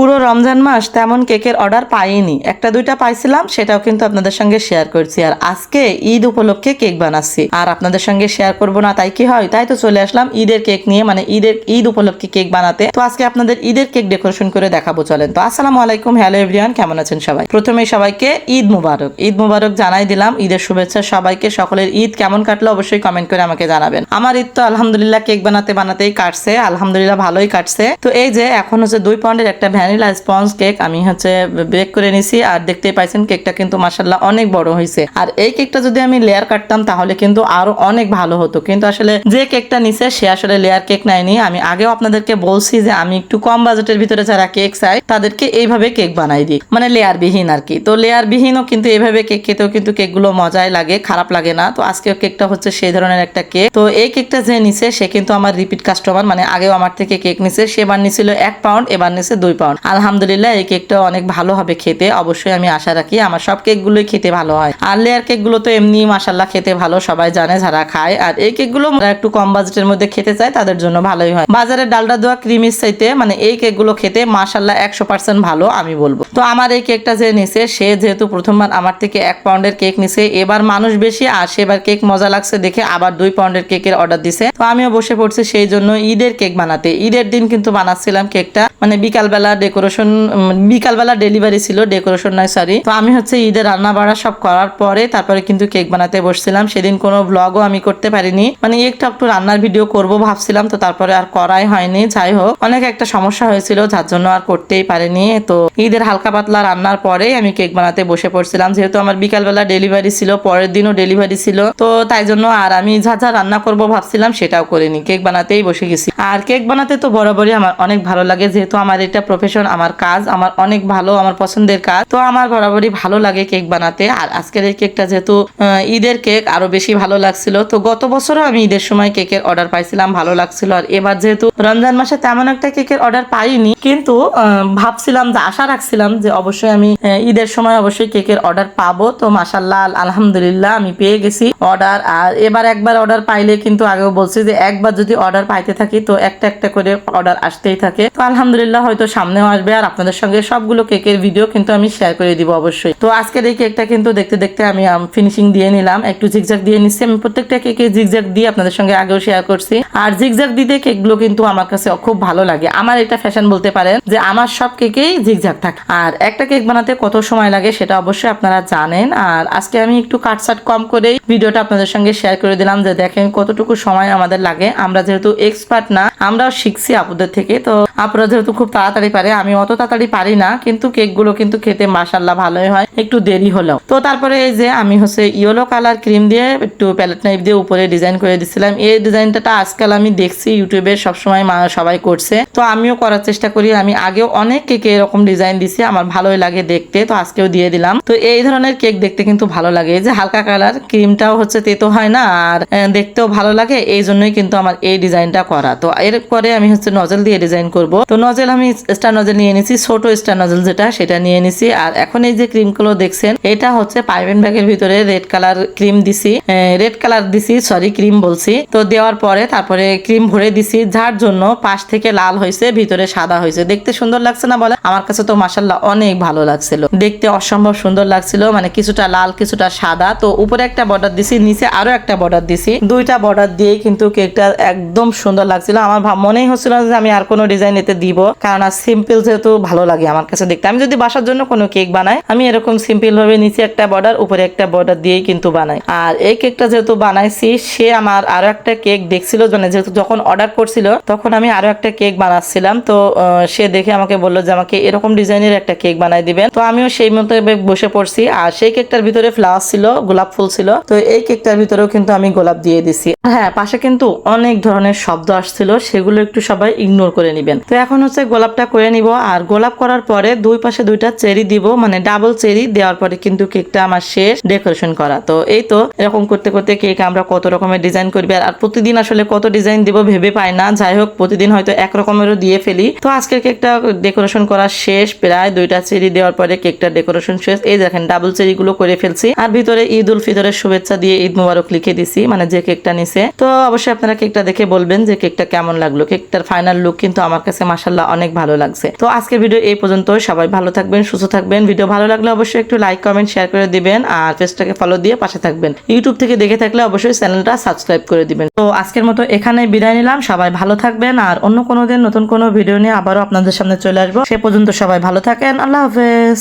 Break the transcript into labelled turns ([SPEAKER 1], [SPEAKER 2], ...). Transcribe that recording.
[SPEAKER 1] পুরো রমজান মাস তেমন কেকের অর্ডার পাইনি। একটা দুইটা পাইছিলাম, সেটাও কিন্তু আপনাদের সঙ্গে শেয়ার করছি। আর আজকে ঈদ উপলক্ষে কেক বানাচ্ছি। আর আপনাদের সঙ্গে শেয়ার করব না, তাই কি হয়? তাই তো চলে আসলাম ঈদের কেক নিয়ে মানে ঈদের, ঈদ উপলক্ষে কেক বানাতে। তো আজকে আপনাদের ঈদের কেক ডেকোরেশন করে দেখাবো, চলেন। তো আসসালামু আলাইকুম হ্যালো এভরিওয়ান কেমন আছেন সবাই? প্রথমে সবাইকে ঈদ মুবারক। ঈদ মুবারক জানাই দিলাম, ঈদের শুভেচ্ছা সবাইকে। সকলের ঈদ কেমন কাটলো অবশ্যই কমেন্ট করে আমাকে জানাবেন। আমার ঈদ তো আলহামদুলিল্লাহ কেক বানাতে, বানাতেই কাটছে। আলহামদুলিল্লাহ ভালোই কাটছে। তো এই যে, এখন হচ্ছে দুই পাউন্ডের একটা ভ্যানিলা স্পঞ্জ কেক আমি হচ্ছে বেক করে নিছি আর দেখতেই পাইছেন কেকটা কিন্তু মাসাল্লাহ অনেক বড় হয়েছে আর এই কেকটা যদি আমি লেয়ার কাটতাম তাহলে কিন্তু আরও অনেক ভালো হতো। কিন্তু আসলে যে কেকটা নিছে সে আসলে লেয়ার কেক নেয়নি। আমি আগেও আপনাদেরকে বলছি যে আমি একটু কম বাজেটের ভিতরে যারা কেক চাই, তাদেরকে এইভাবে কেক বানাই দিই। মানে লেয়ার বিহীন আর কি। তো লেয়ার বিহীনও কিন্তু এইভাবে কেক খেতেও কিন্তু কেকগুলো মজায় লাগে, খারাপ লাগে না। তো আজকেও কেকটা হচ্ছে সেই ধরনের একটা কেক। তো এই কেকটা যে নিছে, সে কিন্তু আমার রিপিট কাস্টমার। মানে আগেও আমার থেকে কেক নিছে সেবার নিছিল এক পাউন্ড, এবার নিছে দুই পাউন্ড। আলহামদুলিল্লাহ, এই কেকটা অনেক ভালো হবে খেতে। অবশ্যই আমি আশা রাখি আমার সব কেকগুলোই খেতে ভালো হয়। আর লেয়ার কেকগুলো তো এমনি মাসাল্লাহ খেতে ভালো, সবাই জানে যারা খায়। আর এই কেকগুলো একটু কম বাজেটের মধ্যে খেতে চায়, তাদের জন্য ভালোই হয়। বাজারে ডালডা দেওয়া ক্রিমির চাইতে মানে এই কেকগুলো খেতে মাসাল্লাহ একশো পার্সেন্ট ভালো, আমি বলব। তো আমার এই কেকটা যে নিছে, সে যেহেতু প্রথমবার আমার থেকে এক পাউন্ডের কেক নিছে, এবার মানুষ বেশি, আর সেবার কেক মজা লাগছে দেখে আবার দুই পাউন্ডের কেকের অর্ডার দিছে। তো আমিও বসে পড়ছি সেই জন্য ঈদের কেক বানাতে। ঈদের দিন কিন্তু বানাচ্ছিলাম কেকটা মানে বিকালবেলা ডেকোরেশন বিকালবেলা ডেলিভারি ছিল ডেকোরেশন নয় সরি তো আমি হচ্ছে ঈদের রান্না বাড়া সব করার পরে তারপরে কিন্তু কেক বানাতে বসছিলাম। সেদিন কোনো ব্লগও আমি করতে পারিনি। মানে একটু একটু রান্নার ভিডিও করব ভাবছিলাম, তো তারপরে আর করাই হয়নি। যাই হোক, অনেক একটা সমস্যা হয়েছিল, যার জন্য আর করতেই পারিনি। তো ঈদের হালকা পাতলা রান্নার পরেই আমি কেক বানাতে বসে পড়ছিলাম। যেহেতু আমার বিকালবেলা ডেলিভারি ছিল, পরের দিনও ডেলিভারি ছিল, তো তাই জন্য আর আমি যা যা রান্না করব ভাবছিলাম সেটাও করিনি। কেক বানাতেই বসে গেছি। আর কেক বানাতে তো বরাবরই আমার অনেক ভালো লাগে। যেহেতু আমার এটা প্রফেশন আমার কাজ, আমার অনেক ভালো, আমার পছন্দের কাজ। তো আমার বরাবরই ভালো লাগে কেক বানাতে। আর আজকের এই কেকটা যেহেতু ঈদের কেক, আরও বেশি ভালো লাগছিল। তো গত বছরও আমি ঈদের সময় কেকের অর্ডার পাইছিলাম, ভালো লাগছিল। আর এবার যেহেতু রমজান মাসে তেমন একটা কেকের অর্ডার পাইনি, কিন্তু ভাবছিলাম যে, আশা রাখছিলাম যে, অবশ্যই আমি ঈদের সময় অবশ্যই কেকের অর্ডার পাবো। তো মাসাল্লাহ আলহামদুলিল্লাহ, আমি পেয়ে গেছি অর্ডার। আর এবার একবার অর্ডার পাইলে কিন্তু আগেও বলছি যে, একবার যদি অর্ডার পাইতে থাকি, তো একটা একটা করে অর্ডার আসতেই থাকে। তো আলহামদুলিল্লাহ, হয়তো সামনেও আসবে আর আপনাদের সঙ্গে সবগুলো কেকের ভিডিও কিন্তু আমি শেয়ার করে দিব অবশ্যই। তো আজকের এই কেকটা কিন্তু দেখতে দেখতে আমি ফিনিশিং দিয়ে নিলাম। একটু জিগজাগ দিয়ে নিচ্ছি। আমি প্রত্যেকটা কেকে জিগজাগ দিয়ে আপনাদের সঙ্গে আগেও শেয়ার করছি। আর জিগজাগ দিতে কেকগুলো কিন্তু আমার কাছে খুব ভালো লাগে। আমার এটা ফ্যাশন বলতে পারেন যে আমার সব কেকেই জিগজাগ থাকে। আর একটা কেক বানাতে কত সময় লাগে সেটা অবশ্যই আপনারা জানেন। আর আজকে আমি একটু কাটসাট কম করেই ভিডিওটা আপনাদের সঙ্গে শেয়ার করে দিলাম যে দেখেন কতটুকু সময় আমাদের লাগে। আমরা যেহেতু এক্সপার্ট না আমরাও শিখছি আপুদের থেকে। তো আপুরা যেহেতু খুব তাড়াতাড়ি পারে, আমি অত তাড়াতাড়ি পারি না, কিন্তু কেকগুলো কিন্তু খেতে মাসাল্লাহ ভালোই হয়, একটু দেরি হলেও। তো তারপরে এই যে আমি হচ্ছে ইয়েলো কালার ক্রিম দিয়ে একটু প্যালেট নাইফ দিয়ে উপরে ডিজাইন করে দিছিলাম। এই ডিজাইনটা আজকাল আমি দেখছি ইউটিউবে সবসময় সবাই করছে। তো আমিও করার চেষ্টা করি, আমি আগেও অনেক কেকে এরকম ডিজাইন দিছি, আমার ভালোই লাগে দেখতে, তো আজকেও দিয়ে দিলাম। তো এই ধরনের কেক দেখতে কিন্তু ভালো লাগে। যে হালকা কালার ক্রিমটাও হচ্ছে তেতো হয় না, আর দেখতেও ভালো লাগে, এই জন্যই কিন্তু আমার এই ডিজাইনটা করা। তো এরপরে আমি হচ্ছে নজল দিয়ে ডিজাইন করব। তো নজল আমি স্টার নজল নিয়ে নিছি ছোট স্টার নজল যেটা, সেটা নিয়ে নিছি আর এখন এই যে ক্রিমগুলো দেখছেন, এটা হচ্ছে পাইপেন ব্যাগের ভিতরে রেড কালার ক্রিম দিছি। রেড কালার দিছি সরি ক্রিম বলছি। তো দেওয়ার পরে তারপরে ক্রিম ভরে দিছি, যার জন্য পাশ থেকে লাল হয়েছে, ভিতরে সাদা হয়েছে। দেখতে সুন্দর লাগছে না বলে? আমার কাছে তো মাসাল্লাহ অনেক ভালো লাগছিল। দেখতে অসম্ভব সুন্দর লাগছিল মানে কিছুটা লাল, কিছুটা সাদা। তো উপরে একটা বর্ডার দিছি, নিচে আরও একটা বর্ডার দিছি। দুইটা বর্ডার দিয়ে কিন্তু কেকটা একদম সুন্দর লাগছিল। আমার ভাব- মনেই হচ্ছিল যে আমি আর কোনো ডিজাইন এতে দিব, কারণ আর সিম্পল যেহেতু ভালো লাগে আমার কাছে দেখতে। আমি যদি বাসার জন্য কোনো কেক বানাই, আমি এরকম সিম্পল ভাবে নিচে একটা বর্ডার উপরে একটা বর্ডার দিয়েই কিন্তু বানাই। আর এই কেকটা যেহেতু বানাইছি, সে আমার আরও একটা কেক দেখছিল মানে যেহেতু যখন অর্ডার করছিল, তখন আমি আরও একটা কেক বানাচ্ছিলাম। তো সে দেখে আমাকে বলল যে আমাকে এরকম ডিজাইনের একটা কেক বানাই দিবেন। তো আমিও সেই মতো বসে পড়ছি। আর সেই কেকটার ভিতরে ফ্লাওয়ার ছিল, গোলাপ ফুল ছিল। তো এই কেকটার ভিতরেও কিন্তু আমি গোলাপ দিয়ে দিছি। হ্যাঁ পাশে কিন্তু অনেক ধরনের শব্দ আসছিল। সেগুলো একটু সবাই ইগনোর করে নিবেন। তো এখন হচ্ছে গোলাপটা করে নিব আর গোলাপ করার পরে দুই পাশে দুইটা চেরি দিব মানে ডাবল চেরি দেওয়ার পরে কিন্তু কেকটা আমার শেষ ডেকোরেশন করা। তো এই তো এরকম করতে করতে কেক আমরা কত রকমের ডিজাইন করবি আর প্রতিদিন আসলে কত ডিজাইন দিব ভেবে পাই না। যাই হোক, প্রতিদিন হয়তো এক রকমেরও দিয়ে ফেলি। তো আজকের কেকটা ডেকোরেশন করা শেষ, প্রায় দুইটা চেরি দেওয়ার পরে কেকটা ডেকোরেশন শেষ। এই দেখেন ডাবল চেরি গুলো করে ফেলছি। আর ভিতরে ঈদ উল ফিতরের শুভেচ্ছা দিয়ে ঈদ মুবারক লিখে দিছি মানে যে কেকটা নিছে। তো অবশ্যই আপনারা কেকটা দেখে বলবেন যে কেকটা কেমন লাগল। কেকটার ফাইনাল লুক কিন্তু আমার কাছে মাসাল্লাহ অনেক ভালো লাগছে। তো আজকের ভিডিও এই পর্যন্ত সবাই ভালো থাকবেন, সুস্থ থাকবেন। ভিডিও ভালো লাগলে অবশ্যই একটু লাইক কমেন্ট শেয়ার করে দিবেন আর পেজটাকে ফলো দিয়ে পাশে থাকবেন। ইউটিউব থেকে দেখে থাকলে অবশ্যই চ্যানেলটা সাবস্ক্রাইব করে দিবেন। তো আজকের মতো এখানে বিদায় নিলাম। সবাই ভালো থাকবেন আর অন্য কোনো দিন নতুন কোনো ভিডিও নিয়ে আবারও আপনাদের সামনে চলে আসব। সে পর্যন্ত সবাই ভালো থাকেন। আল্লাহ হাফেজ।